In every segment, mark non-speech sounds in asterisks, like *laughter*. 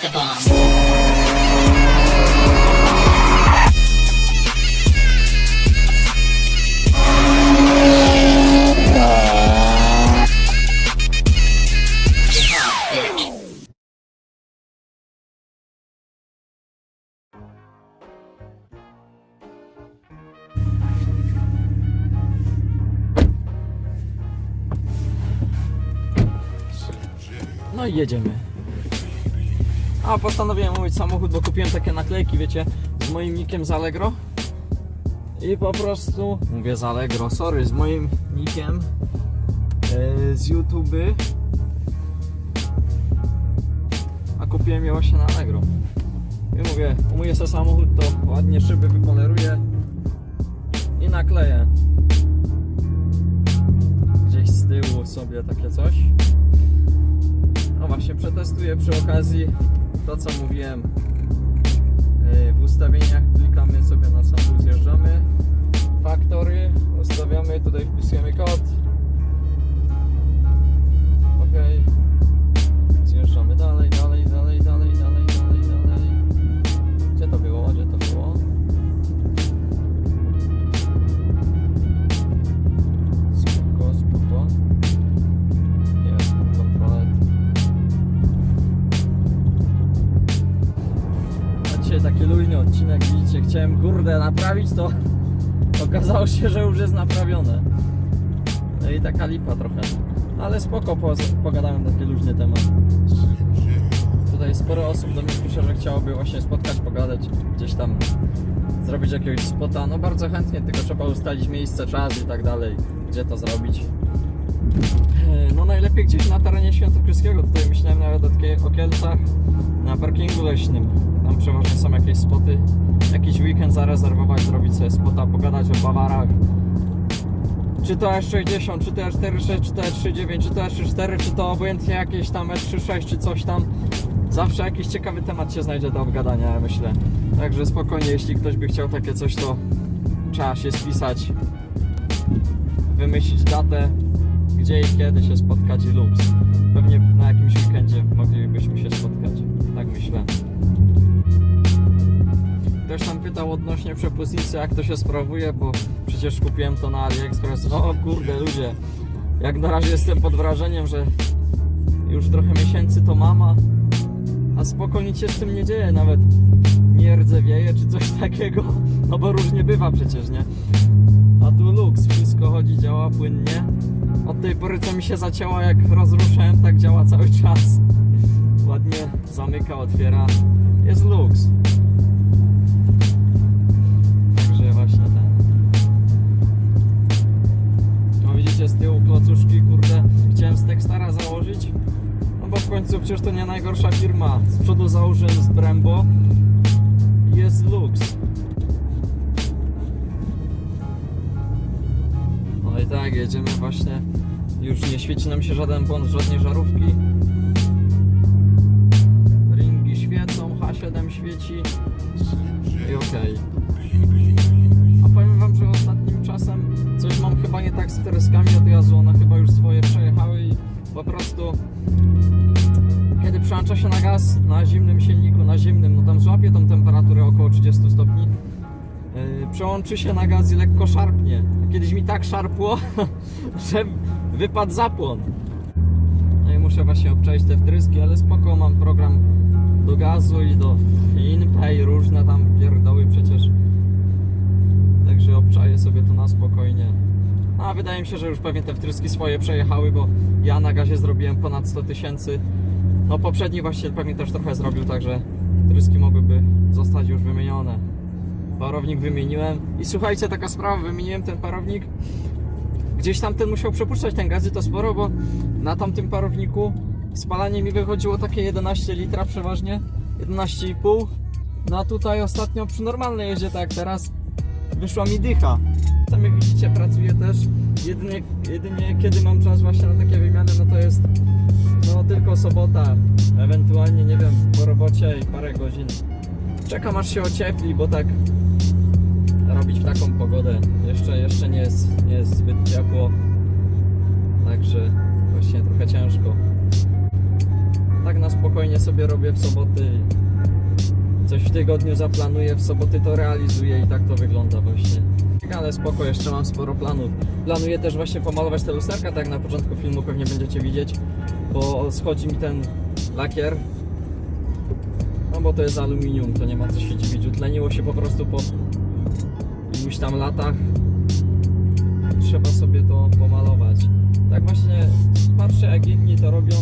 the bomb. No i jedziemy. A postanowiłem mówić samochód, bo kupiłem takie naklejki, wiecie, z moim nickiem z Allegro. I po prostu mówię z Allegro, sorry, z moim nickiem e, z YouTube. A kupiłem je właśnie na Allegro. I mówię, umyję sobie samochód, to ładnie szyby wypoleruję i nakleję. Gdzieś z tyłu sobie takie coś. No właśnie, przetestuję przy okazji to, co mówiłem. Yy, W ustawieniach klikamy sobie na samochód, zjeżdżamy. Faktory, ustawiamy, tutaj wpisujemy kod. Taki luźny odcinek, widzicie, chciałem kurde naprawić to *laughs* okazało się, że już jest naprawione. No i taka lipa trochę. Ale spoko, po, na taki luźny temat. Tutaj sporo osób do mnie pisze, że chciałoby właśnie spotkać, pogadać, gdzieś tam zrobić jakiegoś spota. No bardzo chętnie, tylko trzeba ustalić miejsce, czas i tak dalej, gdzie to zrobić. E, No najlepiej gdzieś na terenie Świętokrzyskiego, tutaj myślałem nawet o takich okielcach na parkingu leśnym. Tam przeważnie są jakieś spoty. Jakiś weekend zarezerwować, zrobić sobie spota, pogadać o Bawarach. Czy to S60, czy to S46, czy to S39, czy to S34, czy to obojętnie jakieś tam S36, czy coś tam. Zawsze jakiś ciekawy temat się znajdzie do obgadania, ja myślę. Także spokojnie, jeśli ktoś by chciał takie coś, to trzeba się spisać, wymyślić datę, gdzie i kiedy się spotkać i luz. Pewnie na jakimś weekendzie moglibyśmy się spotkać. Tak myślę. Ktoś tam pytał odnośnie przepustnicy, jak to się sprawuje, bo przecież kupiłem to na AliExpress. O kurde, ludzie. Jak na razie jestem pod wrażeniem, że już trochę miesięcy to mama, a spoko nic się z tym nie dzieje, nawet nie rdzewieje czy coś *laughs* takiego, no bo różnie bywa przecież, nie? A tu luks, wszystko chodzi, działa płynnie. Od tej pory co mi się zacięło, jak rozruszałem, tak działa cały *laughs* czas. Ładnie zamyka, otwiera. Jest luks. Z przodu założyłem z Brembo. Jest luks. No i tak, jedziemy właśnie. Już nie świeci nam się żaden błąd, żadnej żarówki. Ringi świecą, H7 świeci. I okej. A powiem wam, że ostatnim czasem coś mam chyba nie tak z treskami od razu. One chyba już swoje przejechały i po prostu kiedy przełącza się na gaz na zimnym silniku, na zimnym, no tam złapie tą temperaturę około 30 stopni. Yy, przełączy się na gaz i lekko szarpnie. Kiedyś mi tak szarpło, *laughs* że wypadł zapłon. No i muszę właśnie obczaić te wtryski, ale spoko, mam program do gazu i do InPay, różne tam pierdoły przecież. Także obczaję sobie to na spokojnie. A wydaje mi się, że już pewnie te wtryski swoje przejechały, bo ja na gazie zrobiłem ponad 100 tysięcy. No poprzedni właściciel pewnie też trochę zrobił, także wtryski mogłyby zostać już wymienione. Parownik wymieniłem i słuchajcie, taka sprawa, wymieniłem ten parownik. Gdzieś tam ten musiał przepuszczać ten gaz i to sporo, bo na tamtym parowniku spalanie mi wychodziło takie 11 litra przeważnie, 11,5. No a tutaj ostatnio przy normalnej jeździe, tak jak teraz, wyszła mi dycha. Tam jak widzicie pracuję też, jedynie, jedynie kiedy mam czas właśnie na takie wymiany, no to jest no tylko sobota, ewentualnie nie wiem, po robocie i parę godzin. Czekam aż się ociepli, bo tak robić w taką pogodę jeszcze, jeszcze nie, jest, nie jest zbyt ciepło. Także właśnie trochę ciężko. Tak na spokojnie sobie robię w soboty. Coś w tygodniu zaplanuję, w soboty to realizuję i tak to wygląda właśnie. Ale spoko, jeszcze mam sporo planów. Planuję też właśnie pomalować te lusterka, tak na początku filmu pewnie będziecie widzieć, bo schodzi mi ten lakier. No bo to jest aluminium, to nie ma co się dziwić. Utleniło się po prostu po iluś tam latach. Trzeba sobie to pomalować. Tak właśnie patrzę jak inni to robią.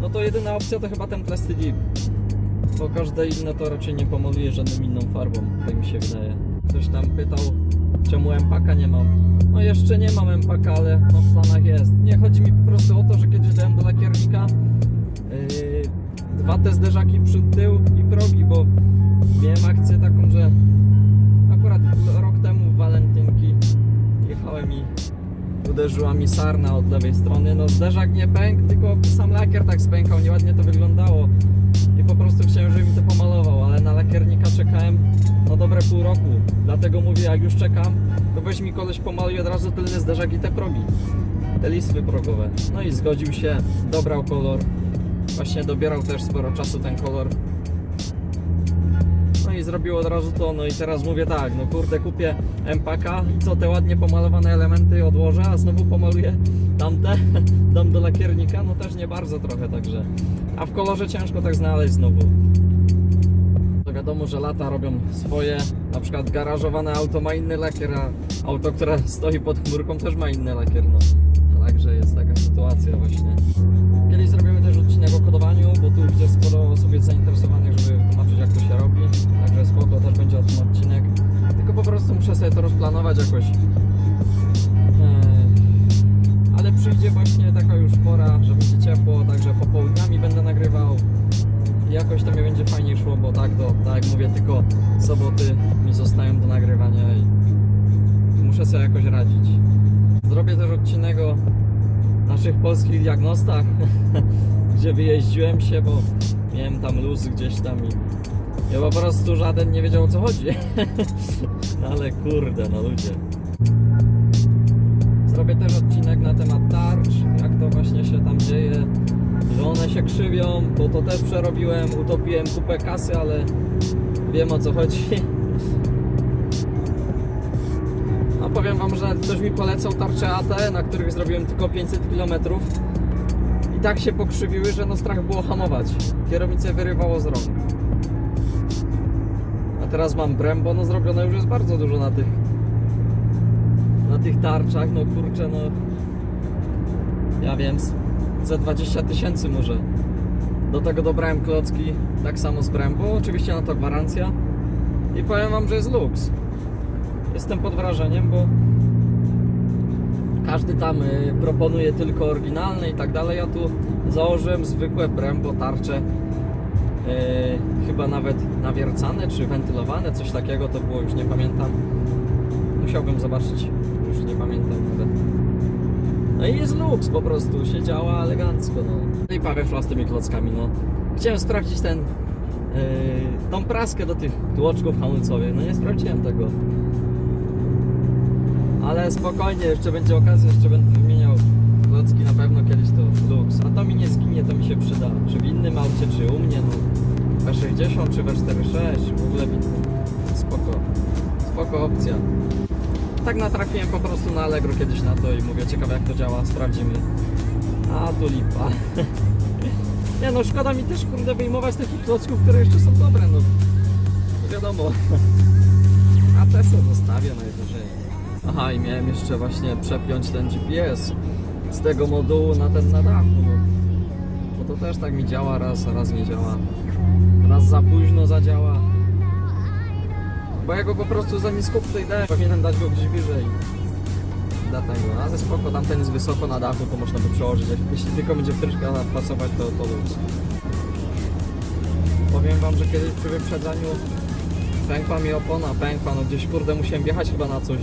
No to jedyna opcja to chyba ten plastidip. Bo każde inne to raczej nie pomaluje żadną inną farbą, tak mi się wydaje. Ktoś tam pytał, czemu empaka nie mam. No jeszcze nie mam empaka, ale no w planach jest. Nie, chodzi mi po prostu o to, że kiedyś dałem do lakiernika yy, dwa te zderzaki przód, tył i progi, bo miałem akcję taką, że akurat rok temu w walentynki jechałem i uderzyła mi sarna od lewej strony. No zderzak nie pękł, tylko sam lakier tak spękał, nieładnie to wyglądało. I po prostu chciałem, żeby mi to pomalował, ale na lakiernika czekałem no dobre pół roku. Dlatego mówię, jak już czekam, to weź mi koleś pomaluje od razu tylny zderzak i te progi. Te listwy progowe. No i zgodził się, dobrał kolor. Właśnie dobierał też sporo czasu ten kolor. Zrobił od razu to, no i teraz mówię tak, no kurde kupię MPK co te ładnie pomalowane elementy odłożę, a znowu pomaluję tamte, *laughs* dam do lakiernika, no też nie bardzo trochę także. A w kolorze ciężko tak znaleźć znowu. To wiadomo, że lata robią swoje, na przykład garażowane auto ma inny lakier, a auto, które *laughs* stoi pod chmurką też ma inny lakier, no. Także jest taka sytuacja właśnie. Kiedyś zrobimy też odcinek o kodowaniu, bo tu widzę sporo osób jest zainteresowanych, żeby Spoko, też będzie o tym odcinek. Tylko po prostu muszę sobie to rozplanować jakoś. Eee, Ale przyjdzie właśnie taka już pora, że będzie ciepło, także popołudniami będę nagrywał. Jakoś to mi będzie fajnie szło, bo tak to, tak jak mówię, tylko soboty mi zostają do nagrywania i muszę sobie jakoś radzić. Zrobię też odcinek o naszych polskich diagnostach, *laughs* gdzie wyjeździłem się, bo miałem tam luz gdzieś tam i ja po prostu żaden nie wiedział o co chodzi. *laughs* Ale kurde, no ludzie. Zrobię też odcinek na temat tarcz, jak to właśnie się tam dzieje, że one się krzywią, bo to też przerobiłem, utopiłem kupę kasy, ale wiem o co chodzi. *laughs* No powiem wam, że ktoś mi polecał tarcze AT, na których zrobiłem tylko 500 km i tak się pokrzywiły, że no strach było hamować. Kierownicę wyrywało z rąk. Teraz mam Brembo, no zrobione już jest bardzo dużo na tych na tych tarczach, no kurczę, no ja wiem, ze 20 tysięcy może. Do tego dobrałem klocki, tak samo z Brembo, oczywiście na to gwarancja i powiem wam, że jest luks. Jestem pod wrażeniem, bo każdy tam y, proponuje tylko oryginalne i tak dalej. Ja tu założyłem zwykłe Brembo tarcze, chyba nawet nawiercane czy wentylowane, coś takiego to było, już nie pamiętam. Musiałbym zobaczyć, już nie pamiętam nawet. No i jest luks po prostu, się działa elegancko, no. No i parę z tymi klockami, no. Chciałem sprawdzić ten, yy, tą praskę do tych tłoczków hamulcowych, no nie sprawdziłem tego. Ale spokojnie, jeszcze będzie okazja, jeszcze będę klocki na pewno kiedyś to luks. A to mi nie zginie, to mi się przyda. Czy w innym aucie, czy u mnie, no. W60 czy W46, w ogóle mi spoko. Spoko opcja. Tak natrafiłem po prostu na Allegro kiedyś na to i mówię, ciekawe jak to działa, sprawdzimy. A tu lipa. *laughs* Nie no, szkoda mi też kurde wyjmować takich klocków, które jeszcze są dobre, no. Wiadomo. *laughs* A te sobie zostawię najwyżej. Aha, i miałem jeszcze właśnie przepiąć ten GPS z tego modułu na ten na dachu, no. Bo to też tak mi działa raz, a raz nie działa. Raz za późno zadziała. Bo ja go po prostu za nisko tutaj dałem, powinienem dać go gdzieś wyżej. Dlatego, no, ale spoko, tamten jest wysoko na dachu, to można by przełożyć. Jeśli tylko będzie wtyczka pasować, to, to luz. Powiem wam, że kiedyś przy wyprzedzaniu pękła mi opona, pękła, no gdzieś kurde musiałem wjechać chyba na coś.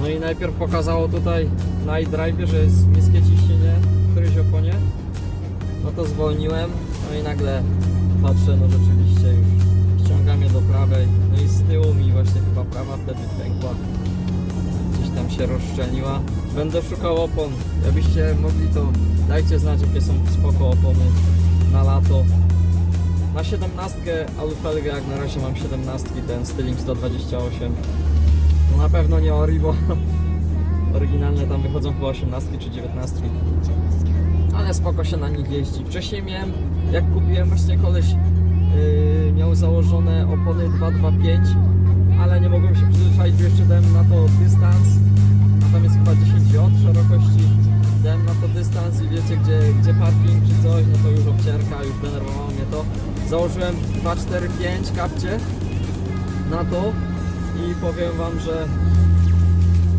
No i najpierw pokazało tutaj na iDrive, że jest niskie ciśnienie w którejś oponie. No to zwolniłem, no i nagle patrzę, no rzeczywiście już ściągam je do prawej. No i z tyłu mi właśnie chyba prawa wtedy pękła. Gdzieś tam się rozszczelniła. Będę szukał opon. Jakbyście mogli to dajcie znać jakie są spoko opony. na lato. Na 17 alufelgę, jak na razie mam 17, ten Styling 128. No na pewno nie Ori, bo *laughs* oryginalne tam wychodzą chyba 18 czy 19. Ale spoko się na nich jeździ. Wcześniej miałem, jak kupiłem właśnie koleś yy, miał założone opony 225, ale nie mogłem się przyzwyczaić, bo jeszcze dałem na to dystans. Jest chyba 10 J szerokości. Dałem na to dystans i wiecie gdzie, gdzie parking czy coś, no to już obcierka, już denerwowało mnie to. Założyłem 245 kapcie na to i powiem wam, że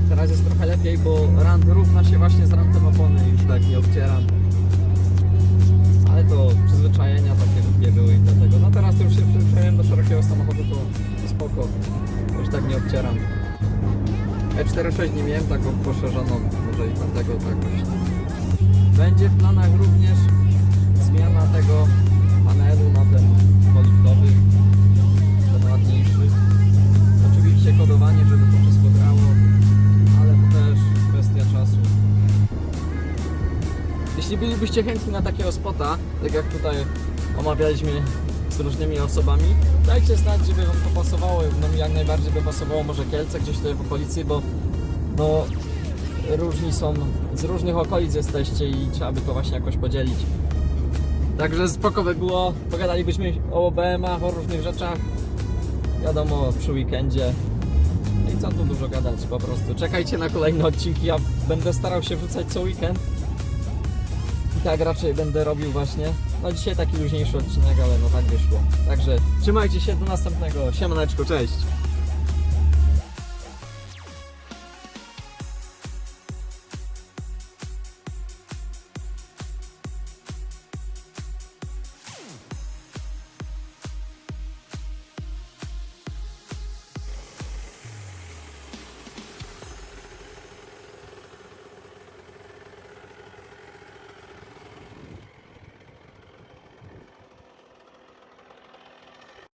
teraz jest trochę lepiej, bo rand równa się właśnie z rantem opony już tak nie obcieram. Ale to przyzwyczajenia takie głupie były i dlatego. No teraz to już się przyzwyczaiłem do szerokiego samochodu, to, to spoko. Już tak nie obcieram. E46 nie miałem taką poszerzoną, może i dlatego tak właśnie. Będzie w planach również zmiana tego panelu na ten poliftowy, kodowanie, żeby to wszystko grało, ale to też kwestia czasu. Jeśli bylibyście chętni na takiego spota, tak jak tutaj omawialiśmy z różnymi osobami, dajcie znać, żeby wam to pasowało. No jak najbardziej by pasowało może Kielce gdzieś tutaj w okolicy, bo no różni są, z różnych okolic jesteście i trzeba by to właśnie jakoś podzielić. Także spoko by było, pogadalibyśmy o BMach, o różnych rzeczach. Wiadomo, przy weekendzie. No I co tu dużo gadać, po prostu. Czekajcie na kolejne odcinki, ja będę starał się wrzucać co weekend. I tak raczej będę robił właśnie. No dzisiaj taki luźniejszy odcinek, ale no tak wyszło. Także trzymajcie się do następnego. Siemaneczko, cześć!